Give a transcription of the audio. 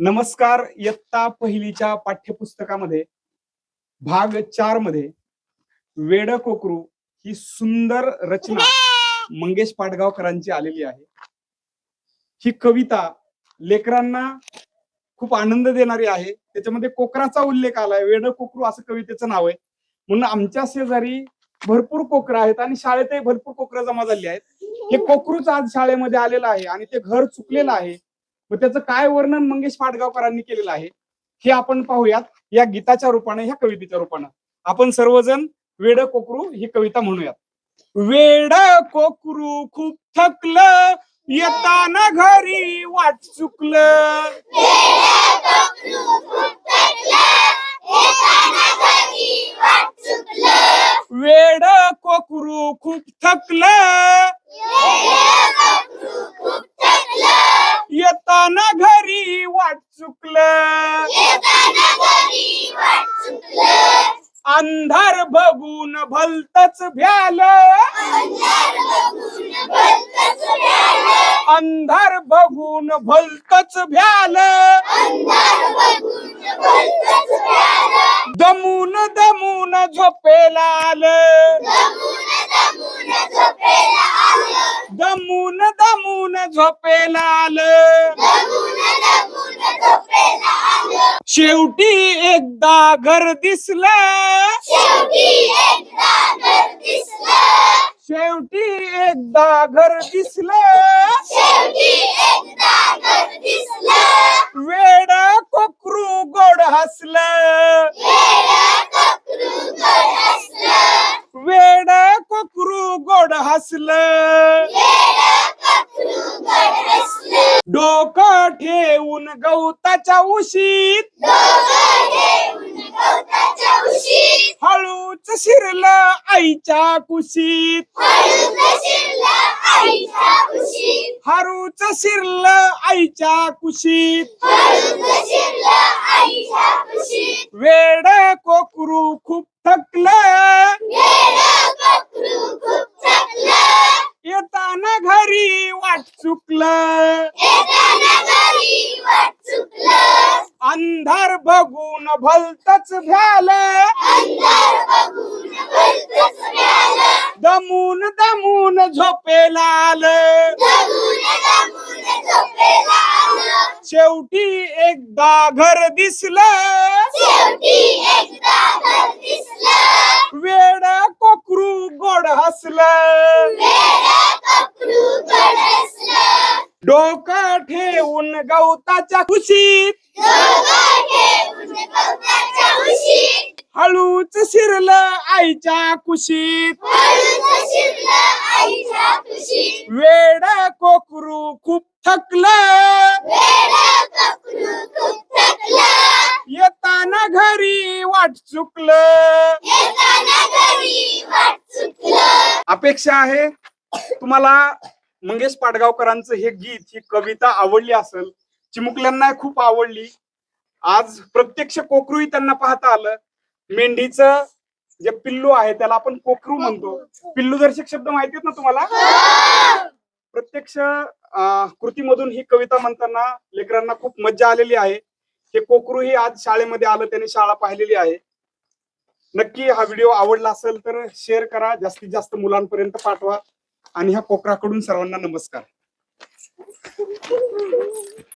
नमस्कार इयत्ता पहिलीच्या पाठ्यपुस्तकामध्ये भाग चारमध्ये वेड कोकरू ही सुंदर रचना मंगेश पाटगावकरांची आलेली आहे. ही कविता लेकरांना खूप आनंद देणारी आहे. त्याच्यामध्ये कोकराचा उल्लेख आलाय. वेड कोकरू असं कवितेचं नाव आहे. म्हणून आमच्या शेजारी भरपूर कोकर आहेत आणि शाळेतही भरपूर कोकरं जमा झाली आहेत. हे कोकरूच आज शाळेमध्ये आलेलं आहे आणि ते घर चुकलेलं आहे. व त्याचं काय वर्णन मंगेश पाडगावकरांनी केलेलं आहे हे आपण पाहूयात. या गीताच्या रूपाने ह्या कवितेच्या रूपानं. आपण सर्वजण वेड कोकरू ही कविता म्हणूयात. वेड कोकरू खूप थकलं येताना घरी वाट चुकलं. वेड कोकरू खूप थकलं. येताना घरी वाट चुकलं. अंधार बघून भलतच भ्याल. अंधार बघून भलतच भ्याल. दमून दमून झोपेला आलं दमून दमून झोपेला आलं शेवटी एकदा घर दिसलं. शेवटी एकदा घर दिसलं. वेड कोकरू गोड हसलं. वेड कोकरू गोड हसलं. घेऊन गवताच्या उशीत. हळूच शिरलं आईच्या कुशीत. हळूच शिरलं आईच्या कुशीत. वेड कोकरू खूप थकलं येताना घरी वाट चुकलं अंधार बघून भलतच भ्याल. दमून दमून झोपेला आलं शेवटी एकदा घर दिसलं. वेड कोकरू गोड हसलं. डोकं ठेवून गवताच्या खुशीत हळूच शिरलं आईच्या कुशीत. वेड कोकरू खूप थकलं. येताना घरी वाट चुकलं. अपेक्षा आहे तुम्हाला मंगेश पाडगावकरांचं हे गीत ही कविता आवडली असेल चिमुकल्यांना खूप आवडली. आज प्रत्यक्ष कोकरूही त्यांना पाहता आलं. मेंढीचं जे पिल्लू आहे त्याला आपण कोकरू म्हणतो. पिल्लू दर्शक शब्द माहिती आहेत ना तुम्हाला? प्रत्यक्ष कृतीमधून ही कविता म्हणताना लेकरांना खूप मज्जा आलेली आहे. हे कोकरू ही आज शाळेमध्ये आलं त्याने शाळा पाहिलेली आहे. नक्की हा व्हिडिओ आवडला असेल तर शेअर करा जास्तीत जास्त मुलांपर्यंत पाठवा. आणि ह्या कोकराकडून सर्वांना नमस्कार.